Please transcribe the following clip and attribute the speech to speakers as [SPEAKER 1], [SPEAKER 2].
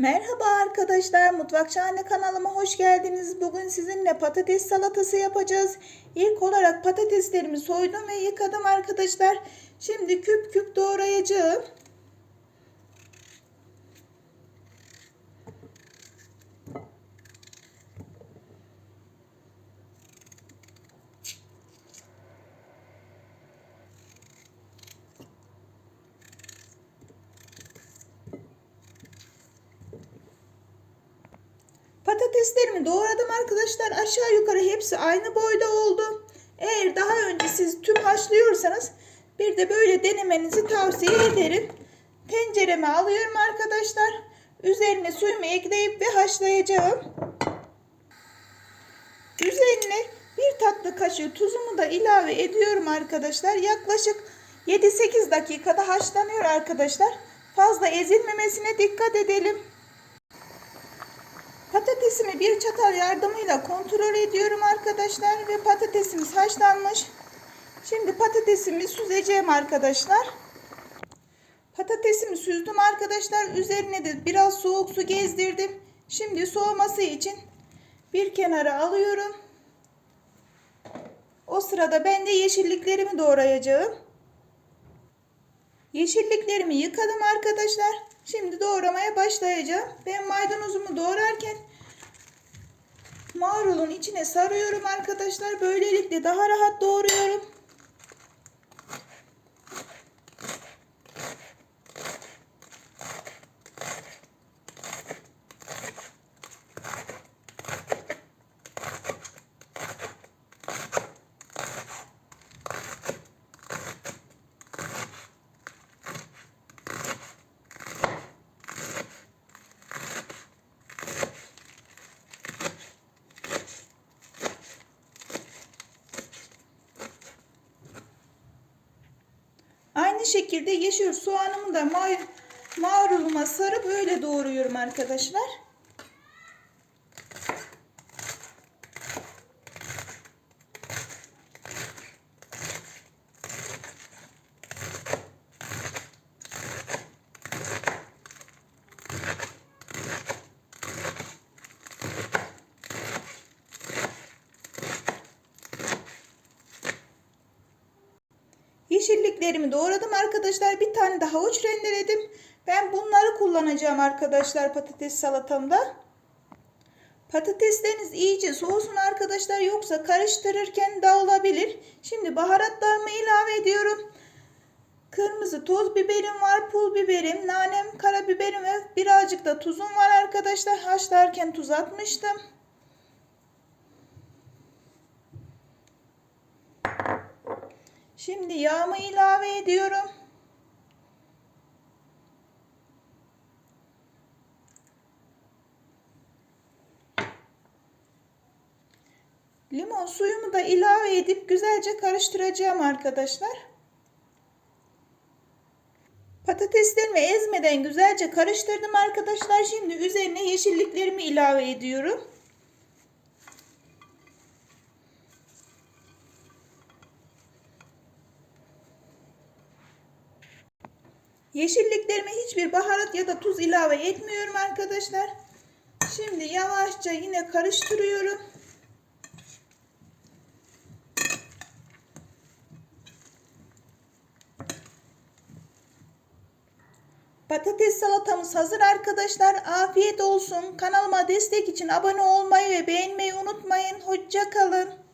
[SPEAKER 1] Merhaba arkadaşlar, Mutfak Şahane kanalıma hoş geldiniz. Bugün sizinle patates salatası yapacağız. İlk olarak patateslerimi soydum ve yıkadım arkadaşlar. Şimdi küp küp doğrayacağım. Patateslerimi doğradım arkadaşlar. Aşağı yukarı hepsi aynı boyda oldu. Eğer daha önce siz tüm haşlıyorsanız bir de böyle denemenizi tavsiye ederim. Tencereme alıyorum arkadaşlar. Üzerine suyumu ekleyip ve haşlayacağım. Üzerine bir tatlı kaşığı tuzumu da ilave ediyorum arkadaşlar. Yaklaşık 7-8 dakikada haşlanıyor arkadaşlar. Fazla ezilmemesine dikkat edelim. Patatesimi bir çatal yardımıyla kontrol ediyorum arkadaşlar ve patatesimiz haşlanmış. Şimdi patatesimi süzeceğim arkadaşlar. Patatesimi süzdüm arkadaşlar. Üzerine de biraz soğuk su gezdirdim. Şimdi soğuması için bir kenara alıyorum. O sırada ben de yeşilliklerimi doğrayacağım. Yeşilliklerimi yıkadım arkadaşlar. Şimdi doğramaya başlayacağım. Ben maydanozumu doğrarken marulun içine sarıyorum arkadaşlar. Böylelikle daha rahat doğruyorum. Aynı şekilde yeşil soğanımı da ma maruluma sarıp öyle doğruyorum arkadaşlar. Yeşilliklerimi doğradım arkadaşlar. Bir tane de havuç rendeledim. Ben bunları kullanacağım arkadaşlar patates salatamda. Patatesleriniz iyice soğusun arkadaşlar. Yoksa karıştırırken dağılabilir. Şimdi baharatlarımı ilave ediyorum. Kırmızı toz biberim var, pul biberim, nanem, karabiberim ve birazcık da tuzum var arkadaşlar. Haşlarken tuz atmıştım. Şimdi yağımı ilave ediyorum. Limon suyumu da ilave edip güzelce karıştıracağım arkadaşlar. Patateslerimi ezmeden güzelce karıştırdım arkadaşlar. Şimdi üzerine yeşilliklerimi ilave ediyorum. Yeşilliklerime hiçbir baharat ya da tuz ilave etmiyorum arkadaşlar. Şimdi yavaşça yine karıştırıyorum. Patates salatamız hazır arkadaşlar. Afiyet olsun. Kanalıma destek için abone olmayı ve beğenmeyi unutmayın. Hoşça kalın.